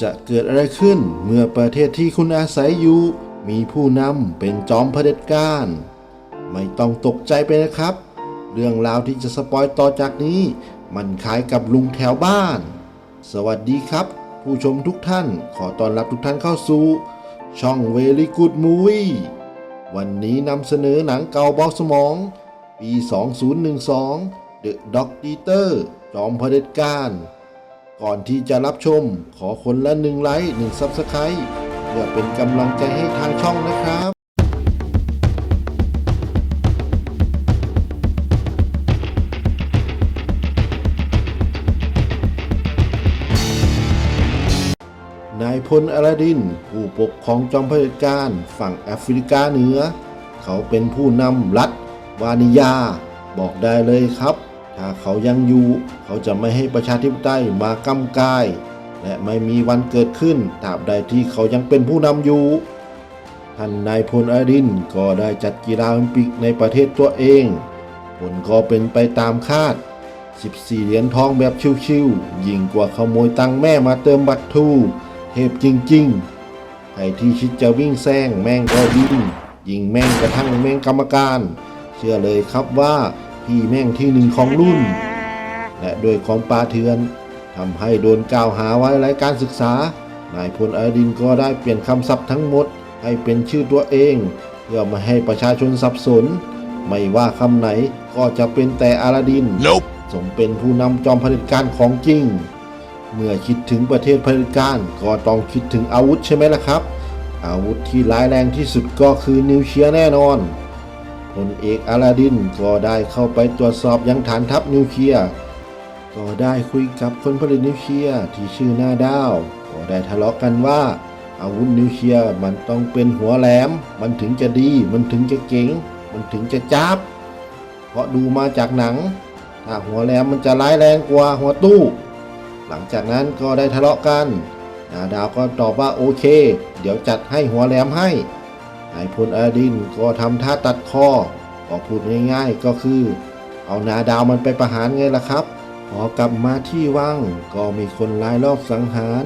จะเกิดอะไรขึ้นเมื่อประเทศที่คุณอาศัยอยู่ มีผู้นำเป็นจอมเผด็จการ ไม่ต้องตกใจไปนะครับ เรื่องราวที่จะสปอยต่อจากนี้ มันคล้ายกับลุงแถวบ้าน สวัสดีครับ ผู้ชมทุกท่านขอต้อนรับทุกท่านเข้าสู่ ช่อง Very Good Movie วันนี้นำเสนอหนังเก่าเบาสมอง ปี 2012 The Dog Eater จอมเผด็จการ ก่อนที่จะรับชม ขอคนละหนึ่งไลค์หนึ่งซับสไครต์เพื่อเป็นกำลังใจให้ทางช่องนะครับ นายพลอลาดิน ผู้ปกครองจอมเผด็จการฝั่งแอฟริกาเหนือ เขาเป็นผู้นำรัฐวานิยา บอกได้เลยครับ ถ้าเขายังอยู่ เขาจะไม่ให้ประชาธิปไตยมากำกาย และไม่มีวันเกิดขึ้นตราบใดที่เขายังเป็นผู้นำอยู่ ท่านนายพลอดินก็ได้จัดกีฬาโอลิมปิกในประเทศตัวเอง ผลก็เป็นไปตามคาด 14 เหรียญทองแบบชิวๆยิ่งกว่าขโมยตังค์แม่มาเติมบัตรทูเทพจริงๆใครที่คิดจะวิ่งแซงแม่งก็วิ่งยิงแม่งกระทั่งแม่งกรรมการ เชื่อเลยครับว่า พี่แม่งที่หนึ่งของรุ่น และด้วยความปาเทือนทำให้โดนกล่าวหาไว้ไร้การศึกษา นายพลอดินก็ได้เปลี่ยนคำศัพท์ทั้งหมด ให้เป็นชื่อตัวเอง เพื่อไม่ให้ประชาชนสับสน ไม่ว่าคำไหนก็จะเป็นแต่อาลาดิน Nope. สมเป็นผู้นำจอมเผด็จการของจริง เมื่อคิดถึงประเทศเผด็จการก็ต้องคิดถึงอาวุธใช่ไหมล่ะครับ อาวุธที่ร้ายแรงที่สุดก็คือนิวเคลียร์แน่นอน พลเอกอาลาดินก็ได้เข้าไปตรวจสอบยังฐานทัพนิวเคลียร์ก็ได้คุยกับคนผลิตนิวเคลียร์ที่ชื่อหน้าดาว ก็ได้ทะเลาะกันว่า อาวุธนิวเคลียร์มันต้องเป็นหัวแหลม มันถึงจะดี มันถึงจะเก่ง มันถึงจะจับเพราะดูมาจากหนัง ถ้าหัวแหลมมันจะร้ายแรงกว่าหัวตู้ หลังจากนั้นก็ได้ทะเลาะกัน นาดาวก็ตอบว่าโอเค เดี๋ยวจัดให้หัวแหลมให้ นายพลอดินก็ทำท่าตัดคอก็พูดง่ายๆก็คือ เอานาดาวมันไปประหารไงล่ะครับ พอกลับมาที่วังก็มีคนร้ายรอบสังหาร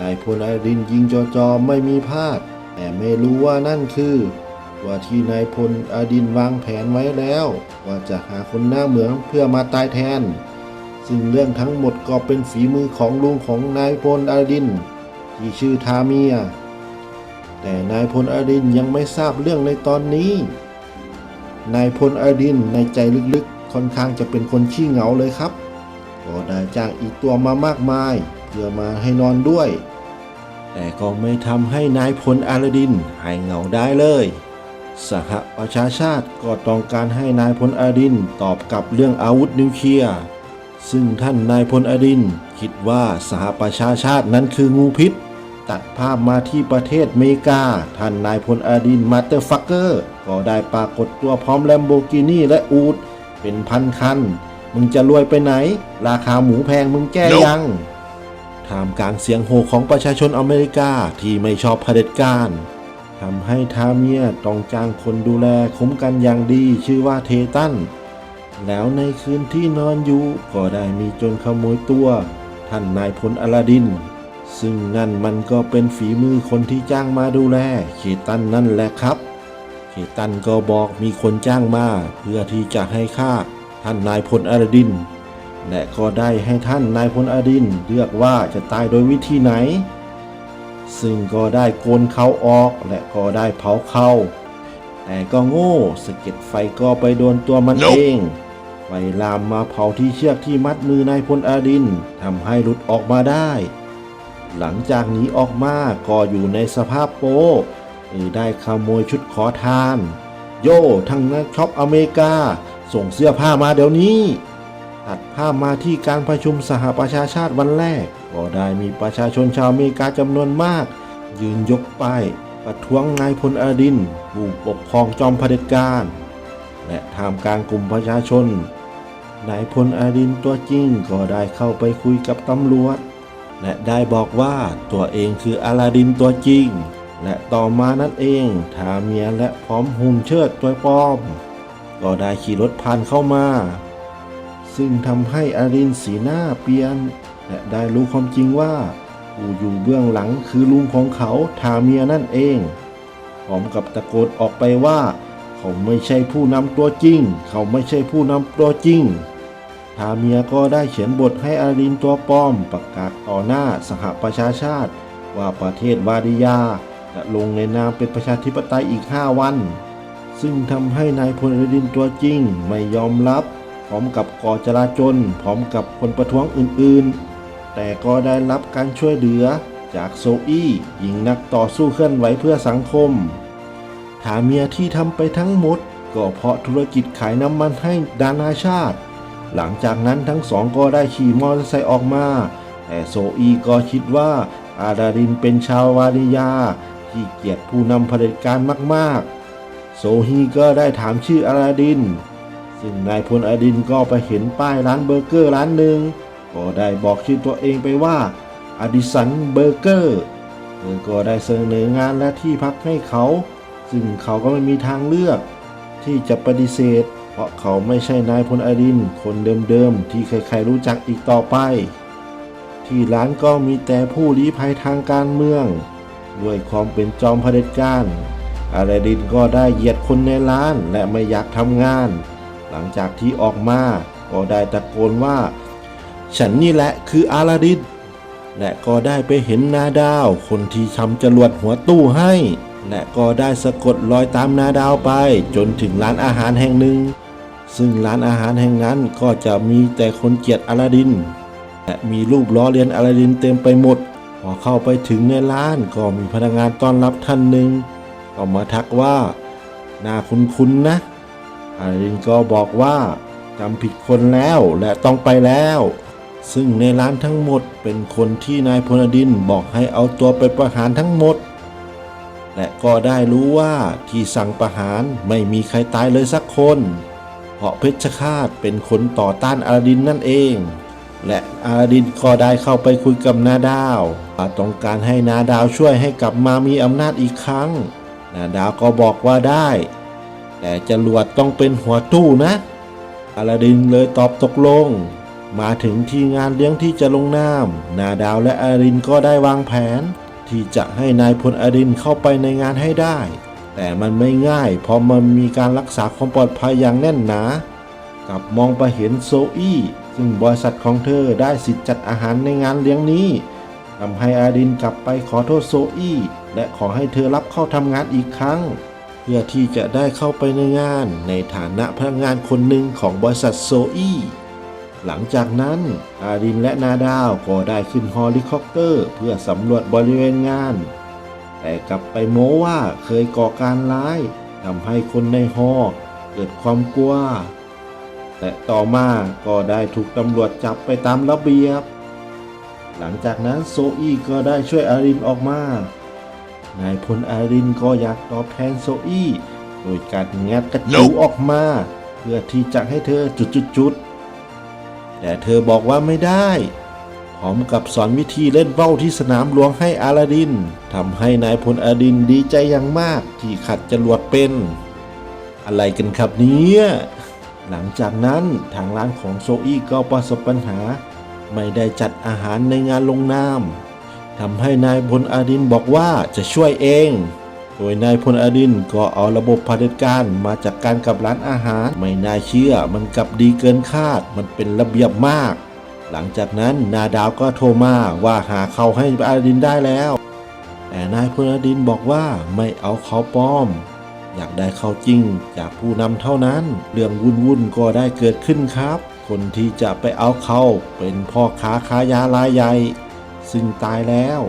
นายพลอดินยิงจอๆไม่มีพลาด แต่ไม่รู้ว่านั่นคือ ว่าที่นายพลอดินวางแผนไว้แล้ว ว่าจะหาคนหน้าเหมืองเพื่อมาตายแทน ซึ่งเรื่องทั้งหมดก็เป็นฝีมือของลุงของนายพลอดิน ที่ชื่อทาเมีย แต่นายพลอดินยังไม่ทราบเรื่องในตอนนี้ นายพลอดินในใจลึกๆ ค่อนข้างจะเป็นคนขี้เหงาเลยครับ ก็ได้จ้างอีกตัวมามากมาย เพื่อมาให้นอนด้วย แต่ก็ไม่ทำให้นายพลอดินหายเหงาได้เลยสหประชาชาติก็ต้องการให้นายพลอดินตอบกับเรื่องอาวุธนิวเคลียร์ซึ่งท่านนายพลอดินคิดว่าสหประชาชาตินั้นคืองูพิษ ตัดภาพมาที่ประเทศเมกา ท่านนายพลอดินมาสเตอร์ฟักเกอร์ ก็ได้ปรากฏตัวพร้อมแลมโบกินีและอูดเป็นพันคัน มึงจะรวยไปไหน ราคาหมูแพงมึงแก้ยังท่ามกลางเสียงโห่ของประชาชนอเมริกาที่ไม่ชอบเผด็จการทำให้ทาเมียต้องจ้างคนดูแลคุ้มกันอย่างดีชื่อว่าเทตัน แล้วในคืนที่นอนอยู่ก็ได้มีโจนขโมยตัว ท่านนายพลอลาดิน ซึ่งนั่นมันก็เป็นฝีมือคนที่จ้างมาดูแลเคตันนั่นแหละครับ เคตันก็บอกมีคนจ้างมาเพื่อที่จะให้ฆ่าท่านนายพลอลาดิน และก็ได้ให้ท่านนายพลอดินเลือกว่าจะตายโดยวิธีไหน ซึ่งก็ได้โกนเขาออกและก็ได้เผาเขาแต่ก็โง่สะเก็ดไฟก็ไปโดนตัวมัน Nope เองไฟลามมาเผาที่เชือกที่มัดมือนายพลอดินทำให้หลุดออกมาได้ หลังจากหนีออกมาก็อยู่ในสภาพโป๊หรือได้ขโมยชุดขอทาน โย่ทั้งนักช็อปอเมริกา ส่งเสื้อผ้ามาเดี๋ยวนี้ ตัดภาพมาที่การประชุมสหประชาชาติวันแรก ก็ได้มีประชาชนชาวอเมริกาจำนวนมาก ยืนยกป้ายประท้วงนายพลอดินผู้ปกครองจอมเผด็จการ และท่ามกลางกลุ่มประชาชนนายพลอดินตัวจริงก็ได้เข้าไปคุยกับตำรวจ และได้บอกว่าตัวเองคืออาลาดินตัวจริง และต่อมานั่นเองทาเมียและพร้อมหุ่นเชิดตัวปลอม ก็ได้ขี่รถผ่านเข้ามา ซึ่งทำให้อารินสีหน้าเปลี่ยน และได้รู้ความจริงว่าผู้อยู่เบื้องหลังคือลุงของเขาทาเมียนั่นเองพร้อมกับตะโกนออกไปว่า เขาไม่ใช่ผู้นำตัวจริง เขาไม่ใช่ผู้นำตัวจริง ทาเมียก็ได้เขียนบทให้อาลาดินตัวปลอมประกาศต่อหน้าสหประชาชาติ ว่าประเทศวาดิยาจะลงในนามเป็นประชาธิปไตยอีก 5 วัน ซึ่งทำให้นายพลอดินตัวจริงไม่ยอมรับ พร้อมกับก่อจราจนพร้อมกับคนประท้วงอื่นๆ แต่ก็ได้รับการช่วยเหลือจากโซอี้หญิงนักต่อสู้เคลื่อนไหวเพื่อสังคมถาเมียที่ทำไปทั้งหมด ก็เพราะธุรกิจขายน้ำมันให้ดานาชาติ หลังจากนั้นทั้งสองก็ได้ขี่มอเตอร์ไซค์ออกมา แต่โซอีก็คิดว่าอาดารินเป็นชาววาดิยา ที่เกียดผู้นำเผด็จการมากๆ โซฮีก็ได้ถามชื่ออาลาดิน ซึ่งนายพลอาดินก็ไปเห็นป้ายร้านเบอร์เกอร์ร้านหนึ่งก็ได้บอกชื่อตัวเองไปว่าอดิสันเบอร์เกอร์เธอก็ได้เสนองานและที่พักให้เขา ซึ่งเขาก็ไม่มีทางเลือก ที่จะปฏิเสธ เพราะเขาไม่ใช่นายพลอดินคนเดิมๆ ที่ใครๆรู้จักอีกต่อไป ที่ร้านก็มีแต่ผู้ลี้ภัยทางการเมือง ด้วยความเป็นจอมเผด็จการอาลาดินก็ได้เหยียดคนในร้านและไม่อยากทำงาน หลังจากที่ออกมาก็ได้ตะโกนว่า ฉันนี่แหละคืออาลาดินและก็ได้ไปเห็นนาดาว คนที่ทำจรวดหัวตู้ให้ และก็ได้สะกดรอยตามนาดาวไปจนถึงร้านอาหารแห่งหนึ่ง ซึ่งร้านอาหารแห่งนั้นก็จะมีแต่คนเกลียดอลาดิน และมีรูปล้อเลียนอลาดินเต็มไปหมด พอเข้าไปถึงในร้านก็มีพนักงานต้อนรับท่านหนึ่งก็มาทักว่าหน้าคุ้นๆนะอลาดินก็บอกว่าจำผิดคนแล้วและต้องไปแล้ว ซึ่งในร้านทั้งหมดเป็นคนที่นายพลดินบอกให้เอาตัวไปประหารทั้งหมด และก็ได้รู้ว่าที่สั่งประหารไม่มีใครตายเลยสักคน เพราะเพชฌฆาตเป็นคนต่อต้านอาลาดินนั่นเอง และอาลาดินก็ได้เข้าไปคุยกับนาดาวว่าต้องการให้นาดาวช่วยให้กลับมามีอำนาจอีกครั้ง นาดาวก็บอกว่าได้ แต่จรวดต้องเป็นหัวตู้นะอาลาดินเลยตอบตกลง มาถึงที่งานเลี้ยงที่จะลงนามนาดาวและอาลาดินก็ได้วางแผน ที่จะให้นายพลอดินเข้าไปในงานให้ได้ แต่มันไม่ง่ายเพราะมันมีการรักษาความปลอดภัยอย่างแน่นหนากลับมองไปเห็นโซอี้ซึ่งบริษัทของเธอได้สิทธิ์จัดอาหารในงานเลี้ยงนี้ทำให้อาดินกลับไปขอโทษโซอี้และขอให้เธอรับเข้าทำงานอีกครั้ง เพื่อที่จะได้เข้าไปในงานในฐานะพนักงานคนหนึ่งของบริษัทโซอี้หลังจากนั้นอาดินและนาดาวก็ได้ขึ้นเฮลิคอปเตอร์ เพื่อสำรวจบริเวณงาน แต่กลับไปโม้ว่าเคยก่อการร้ายทำให้คนในฮอเกิดความกลัว แต่ต่อมาก็ได้ถูกตำรวจจับไปตามระเบียบ หลังจากนั้นโซอี้ก็ได้ช่วยอารินออกมานายพลอารินก็อยากตอบแทนโซอี้โดยการงัดกระจูออกมา เพื่อที่จะให้เธอจุดๆแต่เธอบอกว่าไม่ได้ พร้อมกับสอนวิธีเล่นเบ้าที่สนามหลวงให้อาลาดินทำให้นายพลอาดินดีใจอย่างมากที่ขัดจรวดเป็น อะไรกันครับเนี่ยหลังจากนั้นทางร้านของโซอี้ก็ประสบปัญหา ไม่ได้จัดอาหารในงานลงนามทำให้นายพลอาดินบอกว่าจะช่วยเอง โดยนายพลอดินก็เอาระบบเผด็จการมาจัดการกับร้านอาหาร ไม่น่าเชื่อมันกลับดีเกินคาด มันเป็นระเบียบมาก หลังจากนั้นนาดาวก็โทรมาว่าหาเขาให้อาดินได้แล้ว แต่นายพลอดินบอกว่าไม่เอาเขาปลอม อยากได้เขาจริงจากผู้นำเท่านั้น เรื่องวุ่นวุ่นก็ได้เกิดขึ้นครับ คนที่จะไปเอาเขาเป็นพ่อค้าค้ายารายใหญ่ ซึ่งตายแล้ว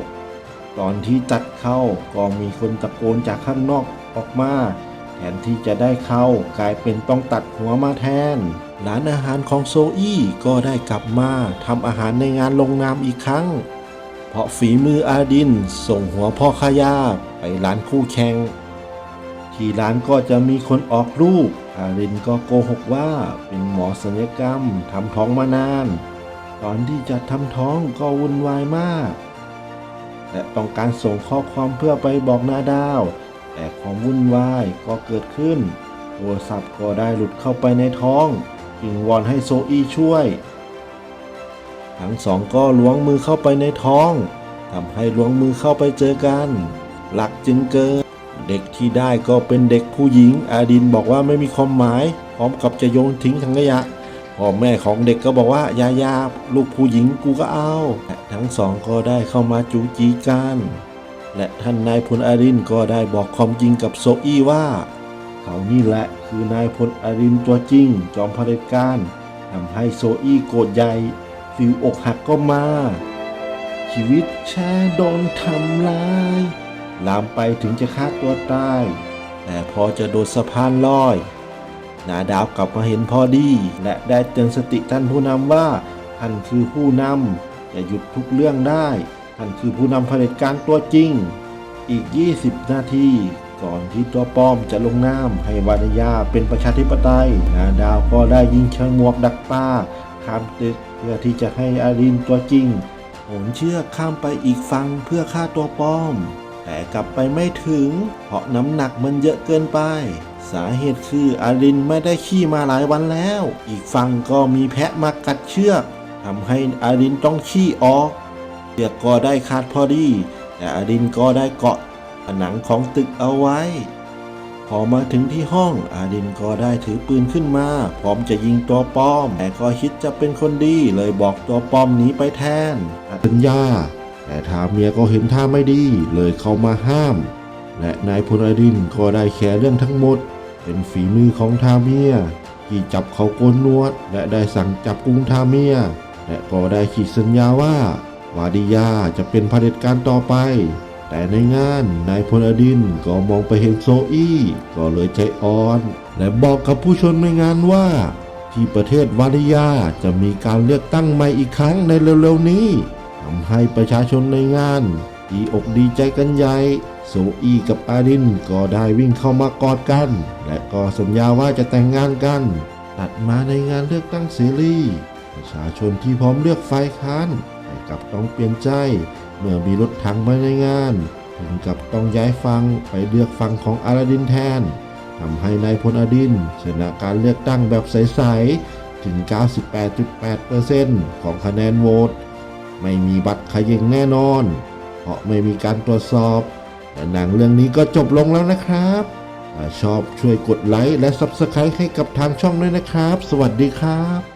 ตอนที่จัดเข้าก็มีคนตะโกนจากข้างนอกออกมา แทนที่จะได้เข้ากลายเป็นต้องตัดหัวมาแทน ร้านอาหารของโซอี้ก็ได้กลับมาทำอาหารในงานลงนามอีกครั้ง เพราะฝีมืออาดินส่งหัวพ่อขายาไปร้านคู่แข่ง ที่ร้านก็จะมีคนออกลูกอารินก็โกหกว่าเป็นหมอศัลยกรรมทำท้องมานาน ตอนที่จะทำท้องก็วุ่นวายมาก และต้องการส่งข้อความเพื่อไปบอกนาดาว แต่ความวุ่นวายก็เกิดขึ้น โทรศัพท์ก็ได้หลุดเข้าไปในท้อง จึงวอนให้โซอี้ช่วย ทั้งสองก็ล้วงมือเข้าไปในท้องทำให้ล้วงมือเข้าไปเจอกัน หลักจึงเกิด เด็กที่ได้ก็เป็นเด็กผู้หญิง อาดินบอกว่าไม่มีความหมาย พร้อมกับจะโยนทิ้งถังขยะพ่อแม่ของเด็กก็บอกว่ายายาลูกผู้หญิงกูก็เอา ทั้งสองก็ได้เข้ามาจูจีกัน และท่านนายพลอารินก็ได้บอกความจริงกับโซอี้ว่า เขานี่แหละ คือนายพลอารินตัวจริง จอมเผด็จการทำให้โซอี้โกรธใหญ่ฟิวอกหักก็มา ชีวิตแช่โดนทำร้าย ลามไปถึงจะฆ่าตัวตาย แต่พอจะโดดสะพานลอย นาดาวกลับมาเห็นพอดี และได้เตือนสติท่านผู้นำว่า ท่านคือผู้นำจะหยุดทุกเรื่องได้ ท่านคือผู้นำเผด็จการตัวจริง อีก 20 นาที ก่อนที่ตัวป้อมจะลงน้ำให้วานยาเป็นประชาธิปไตย นาดาวก็ได้ยิงเชิงหมวกดักปลาข้ามตึกเพื่อที่จะให้อารินตัวจริงโหนเชือกข้ามไปอีกฝั่งเพื่อฆ่าตัวป้อม แต่กลับไปไม่ถึง เพราะน้ำหนักมันเยอะเกินไป สาเหตุคืออารินไม่ได้ขี่มาหลายวันแล้ว อีกฝั่งก็มีแพะมากัดเชือกทำให้อารินต้องขี่ออกเชือกก็ได้ขาดพอดี แต่อารินก็ได้เกาะ ผนังของตึกเอาไว้ พอมาถึงที่ห้องอาดินก็ได้ถือปืนขึ้นมา พร้อมจะยิงตัวป้อม แต่ก็คิดจะเป็นคนดีเลยบอกตัวป้อมหนีไปแทนสัญญาแต่ทาเมียก็เห็นท่าไม่ดีเลยเข้ามาห้าม และนายพลอาดินก็ได้แชร์เรื่องทั้งหมด เป็นฝีมือของทาเมียที่จับเขาโกนนวด และได้สั่งจับกุงทาเมียและก็ได้ขีดสัญญาว่าวาดิยาจะเป็นเผด็จการต่อไป แต่ในงานนายพลอดินก็มองไปเห็นโซอี้ก็เลยใจอ่อน และบอกกับผู้ชนในงานว่า ที่ประเทศวาริยาจะมีการเลือกตั้งใหม่อีกครั้งในเร็วๆนี้ทำให้ประชาชนในงานดีอกดีใจกันใหญ่โซอี้กับอาดินก็ได้วิ่งเข้ามากอดกัน และก็สัญญาว่าจะแต่งงานกัน ตัดมาในงานเลือกตั้งเสรีประชาชนที่พร้อมเลือกฝ่ายค้านแต่กลับต้องเปลี่ยนใจ เมื่อมีรถถังมาในงาน ถึงกับต้องย้ายฟังไปเลือกฟังของอาลาดินแทนทำให้นายพลอดินชนะการเลือกตั้งแบบใสๆถึง 98.8%ของคะแนนโหวตไม่มีบัตรขยิงแน่นอน เพราะไม่มีการตรวจสอบและหนังเรื่องนี้ก็จบลงแล้วนะครับถ้าชอบช่วยกดไลค์และ Subscribe ให้กับทางช่องด้วยนะครับ สวัสดีครับ